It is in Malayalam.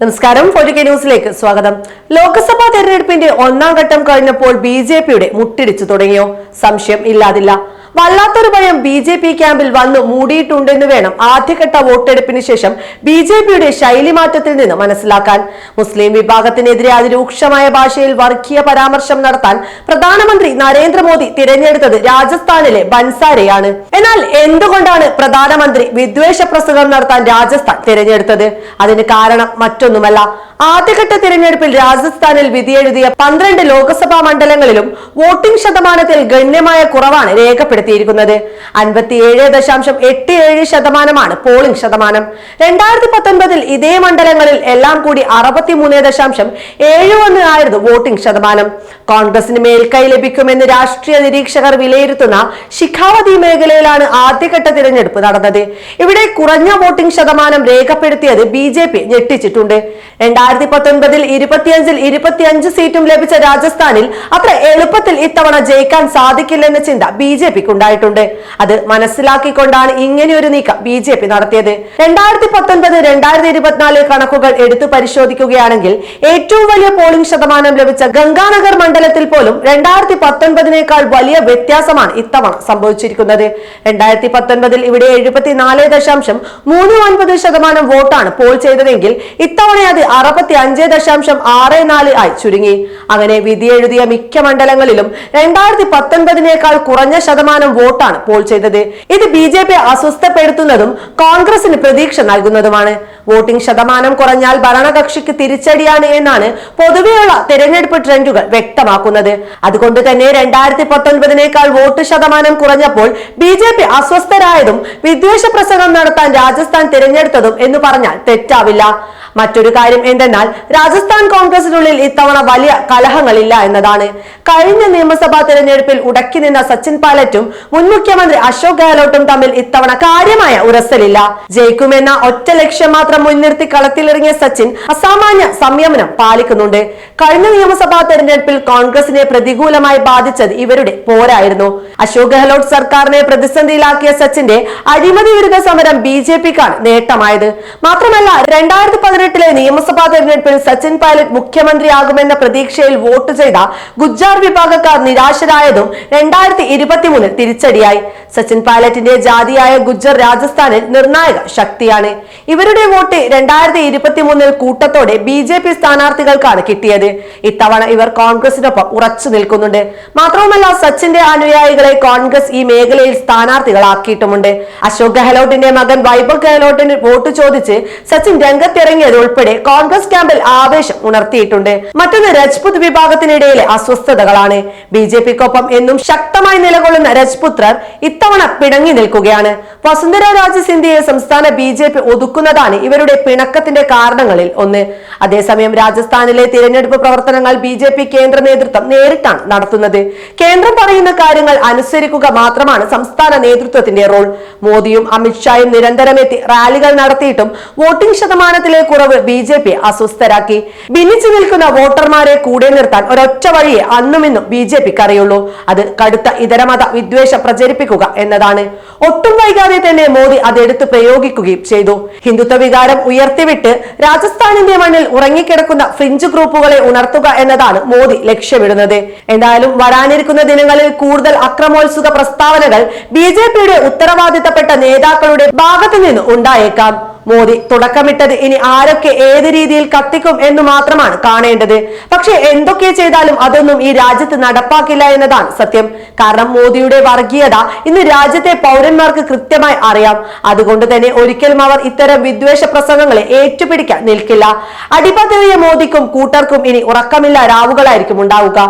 നമസ്കാരം. ഫോർട്ടി ന്യൂസിലേക്ക് സ്വാഗതം. ലോക്സഭാ തെരഞ്ഞെടുപ്പിന്റെ ഒന്നാം ഘട്ടം കഴിഞ്ഞപ്പോൾ ബി ജെ പിയുടെ മുട്ടിടിച്ചു തുടങ്ങിയോ? സംശയം ഇല്ലാതില്ല. വല്ലാത്തൊരു ഭയം ബി ജെ പി ക്യാമ്പിൽ വന്നു മൂടിയിട്ടുണ്ടെന്ന് വേണം ആദ്യഘട്ട വോട്ടെടുപ്പിന് ശേഷം ബി ജെ പിയുടെ ശൈലി മാറ്റത്തിൽ നിന്ന് മനസ്സിലാക്കാൻ. മുസ്ലിം വിഭാഗത്തിനെതിരെ അതിരൂക്ഷമായ ഭാഷയിൽ വർഗീയ പരാമർശം നടത്താൻ പ്രധാനമന്ത്രി നരേന്ദ്രമോദി തിരഞ്ഞെടുത്തത് രാജസ്ഥാനിലെ ബൻസാരയാണ്. എന്നാൽ എന്തുകൊണ്ടാണ് പ്രധാനമന്ത്രി വിദ്വേഷ പ്രസംഗം നടത്താൻ രാജസ്ഥാൻ തിരഞ്ഞെടുത്തത്? അതിന് കാരണം മറ്റൊന്നുമല്ല. ആദ്യഘട്ട തിരഞ്ഞെടുപ്പിൽ രാജസ്ഥാനിൽ വിധിയെഴുതിയ പന്ത്രണ്ട് ലോക്സഭാ മണ്ഡലങ്ങളിലും വോട്ടിംഗ് ശതമാനത്തിൽ ഗണ്യമായ കുറവാണ് രേഖപ്പെടുത്തിയിരിക്കുന്നത് അൻപത്തിയേഴ് ദശാംശം എട്ട് ഏഴ് ശതമാനമാണ് പോളിംഗ് ശതമാനം. രണ്ടായിരത്തി പത്തൊൻപതിൽ ഇതേ മണ്ഡലങ്ങളിൽ എല്ലാം കൂടി അറുപത്തിമൂന്ന് ദശാംശം ഏഴ് ഒന്ന് ആയിരുന്നു വോട്ടിംഗ് ശതമാനം. കോൺഗ്രസിന് മേൽക്കൈ ലഭിക്കുമെന്ന് രാഷ്ട്രീയ നിരീക്ഷകർ വിലയിരുത്തുന്ന ശിഖാവതി മേഖലയിലാണ് ആദ്യഘട്ട തിരഞ്ഞെടുപ്പ് നടന്നത്. ഇവിടെ കുറഞ്ഞ വോട്ടിംഗ് ശതമാനം രേഖപ്പെടുത്തിയത് ബി ജെ പി ഞെട്ടിച്ചിട്ടുണ്ട്. രണ്ടായിരത്തി പത്തൊൻപതിൽ ഇരുപത്തിയഞ്ചിൽ ഇരുപത്തിയഞ്ച് സീറ്റും ലഭിച്ച രാജസ്ഥാനിൽ അത്ര എളുപ്പത്തിൽ ഇത്തവണ ജയിക്കാൻ സാധിക്കില്ലെന്ന ചിന്ത ബി ജെ പിക്ക് ഉണ്ടായിട്ടുണ്ട്. അത് മനസ്സിലാക്കിക്കൊണ്ടാണ് ഇങ്ങനെയൊരു നീക്കം ബി ജെ പി നടത്തിയത്. രണ്ടായിരത്തി പത്തൊൻപത് രണ്ടായിരത്തി ഇരുപത്തിനാല് കണക്കുകൾ എടുത്തു പരിശോധിക്കുകയാണെങ്കിൽ ഏറ്റവും വലിയ പോളിംഗ് ശതമാനം ലഭിച്ച ഗംഗാനഗർ മണ്ഡലത്തിൽ പോലും രണ്ടായിരത്തി പത്തൊൻപതിനേക്കാൾ വലിയ വ്യത്യാസമാണ് ഇത്തവണ സംഭവിച്ചിരിക്കുന്നത്. രണ്ടായിരത്തി പത്തൊൻപതിൽ ഇവിടെ എഴുപത്തിനാല് ദശാംശം മൂന്ന് ഒൻപത് ശതമാനം വോട്ടാണ് പോൾ ചെയ്തതെങ്കിൽ ഇത്തവണ അത് അറുപത്തി അഞ്ച് ദശാംശം ആറ് നാല് ആയി ചുരുങ്ങി. അങ്ങനെ വിധിയെഴുതിയ മിക്ക മണ്ഡലങ്ങളിലും രണ്ടായിരത്തി പത്തൊൻപതിനേക്കാൾ കുറഞ്ഞ ശതമാനം വോട്ടാണ് പോൾ ചെയ്തത്. ഇത് ബി ജെ പി അസ്വസ്ഥപ്പെടുത്തുന്നതും കോൺഗ്രസിന് പ്രതീക്ഷ നൽകുന്നതുമാണ്. വോട്ടിംഗ് ശതമാനം കുറഞ്ഞാൽ ഭരണകക്ഷിക്ക് തിരിച്ചടിയാണ് എന്നാണ് പൊതുവെയുള്ള തെരഞ്ഞെടുപ്പ് ട്രെൻഡുകൾ വ്യക്തമാക്കുന്നത്. അതുകൊണ്ട് തന്നെ രണ്ടായിരത്തി പത്തൊൻപതിനേക്കാൾ വോട്ട് ശതമാനം കുറഞ്ഞപ്പോൾ ബി ജെ പി അസ്വസ്ഥരായതും വിദ്വേഷ പ്രസംഗം നടത്താൻ രാജസ്ഥാൻ തിരഞ്ഞെടുത്തതും എന്ന് പറഞ്ഞാൽ തെറ്റാവില്ല. മറ്റൊരു കാര്യം എന്തെന്നാൽ രാജസ്ഥാൻ കോൺഗ്രസിനുള്ളിൽ ഇത്തവണ വലിയ കലഹങ്ങളില്ല എന്നതാണ്. കഴിഞ്ഞ നിയമസഭാ തെരഞ്ഞെടുപ്പിൽ ഉടക്കി നിന്ന സച്ചിൻ പൈലറ്റും മുൻ മുഖ്യമന്ത്രി അശോക് ഗെഹ്ലോട്ടും തമ്മിൽ ഇത്തവണ കാര്യമായ ഉരസലില്ല. ജയിക്കുമെന്ന ഒറ്റ ലക്ഷ്യം മാത്രം മുൻനിർത്തി കളത്തിലിറങ്ങിയ സച്ചിൻ അസാമാന്യ സംയമനം പാലിക്കുന്നുണ്ട്. കഴിഞ്ഞ നിയമസഭാ തെരഞ്ഞെടുപ്പിൽ കോൺഗ്രസിനെ പ്രതികൂലമായി ബാധിച്ചത് ഇവരുടെ പോരായിരുന്നു. അശോക് ഗെഹ്ലോട്ട് സർക്കാരിനെ പ്രതിസന്ധിയിലാക്കിയ സച്ചിന്റെ അഴിമതി വിരുദ്ധ സമരം ബി ജെ പിക്കാണ് നേട്ടമായത്. മാത്രമല്ല രണ്ടായിരത്തി പതിനെട്ടിലെ നിയമസഭാ തെരഞ്ഞെടുപ്പിൽ സച്ചിൻ പൈലറ്റ് മുഖ്യമന്ത്രിയാകുമെന്ന പ്രതീക്ഷയിൽ വോട്ട് ചെയ്ത ഗുജ്ജാർ വിഭാഗക്കാർ നിരാശരായതും രണ്ടായിരത്തി ഇരുപത്തിമൂന്നിൽ തിരിച്ചടിയായി. സച്ചിൻ പൈലറ്റിന്റെ ജാതിയായ ഗുജ്ജർ രാജസ്ഥാനിൽ നിർണായക ശക്തിയാണ്. ഇവരുടെ വോട്ട് രണ്ടായിരത്തി ഇരുപത്തിമൂന്നിൽ കൂട്ടത്തോടെ ബി ജെ പി സ്ഥാനാർത്ഥികൾക്കാണ് കിട്ടിയത്. ഇത്തവണ ഇവർ കോൺഗ്രസിനൊപ്പം ഉറച്ചു നിൽക്കുന്നുണ്ട്. മാത്രവുമല്ല സച്ചിന്റെ അനുയായികളെ കോൺഗ്രസ് ഈ മേഖലയിൽ സ്ഥാനാർത്ഥികളാക്കിയിട്ടുമുണ്ട്. അശോക് ഗെഹ്ലോട്ടിന്റെ മകൻ വൈഭവ് ഗെഹ്ലോട്ടിന് വോട്ട് ചോദിച്ച് സച്ചിൻ രംഗത്തിറങ്ങിയത് ഉൾപ്പെടെ കോൺഗ്രസ് ക്യാമ്പിൽ ആവേശം ഉണർത്തിയിട്ടുണ്ട്. മറ്റൊന്ന് രജ്പുത് വിഭാഗത്തിനിടയിലെ അസ്വസ്ഥതകളാണ്. ബി ജെ പിക്കൊപ്പം എന്നും ശക്തമായി നിലകൊള്ളുന്ന രജ്പുത്രർ ഇത്തവണ പിണങ്ങി നിൽക്കുകയാണ്. വസുന്ധര രാജ സിന്ധ്യയെ സംസ്ഥാന ബി ജെ പി ഒതുക്കുന്നതാണ് ഇവരുടെ പിണക്കത്തിന്റെ കാരണങ്ങളിൽ ഒന്ന്. അതേസമയം രാജസ്ഥാനിലെ തിരഞ്ഞെടുപ്പ് പ്രവർത്തനങ്ങൾ ബി ജെ പി കേന്ദ്ര നേതൃത്വം നേരിട്ടാണ് നടത്തുന്നത്. കേന്ദ്രം പറയുന്ന കാര്യങ്ങൾ അനുസരിക്കുക മാത്രമാണ് സംസ്ഥാന നേതൃത്വത്തിന്റെ റോൾ. മോദിയും അമിത്ഷായും നിരന്തരം എത്തി റാലികൾ നടത്തിയിട്ടും വോട്ടിംഗ് ശതമാനത്തിലെ കുറവ് ബി ജെ പി അസ്വസ്ഥരാക്കി. ഭിന്നിച്ചു നിൽക്കുന്ന വോട്ടർമാരെ കൂടെ നിർത്താൻ ഒരൊറ്റ വഴിയെ അന്നുമെന്നും ബി ജെ പിക്ക് അറിയുള്ളൂ അത് കടുത്ത ഇതരമത വിദ്വേഷം പ്രചരിപ്പിക്കുക എന്നതാണ്. ഒട്ടും വൈകാതെ തന്നെ മോദി അതെടുത്ത് പ്രയോഗിക്കുകയും ചെയ്തു. ഹിന്ദുത്വ വികാരം ഉയർത്തിവിട്ട് രാജസ്ഥാനിന്റെ മണ്ണിൽ ഉറങ്ങിക്കിടക്കുന്ന ഫ്രിഞ്ച് ഗ്രൂപ്പുകളെ ഉണർത്തുക എന്നതാണ് മോദി ലക്ഷ്യമിടുന്നത്. എന്തായാലും വരാനിരിക്കുന്ന ദിനങ്ങളിൽ കൂടുതൽ അക്രമോത്സുക പ്രസ്താവനകൾ ബി ഉത്തരവാദിത്തപ്പെട്ട നേതാക്കളുടെ ഭാഗത്തു നിന്ന് ഉണ്ടായേക്കാം. മോദി തുടക്കമിട്ടത് ഇനി ആരൊക്കെ ഏത് രീതിയിൽ കത്തിക്കും എന്ന് മാത്രമാണ് കാണേണ്ടത്. പക്ഷെ എന്തൊക്കെ ചെയ്താലും അതൊന്നും ഈ രാജ്യത്ത് നടപ്പാക്കില്ല എന്നതാണ് സത്യം. കാരണം മോദിയുടെ വർഗീയത ഇന്ന് രാജ്യത്തെ പൗരന്മാർക്ക് കൃത്യമായി അറിയാം. അതുകൊണ്ട് തന്നെ ഒരിക്കലും അവർ ഇത്തരം വിദ്വേഷ പ്രസംഗങ്ങളെ ഏറ്റുപിടിക്കാൻ നിൽക്കില്ല. അടിപതറിയ മോദിക്കും കൂട്ടർക്കും ഇനി ഉറക്കമില്ല രാവുകളായിരിക്കും ഉണ്ടാവുക.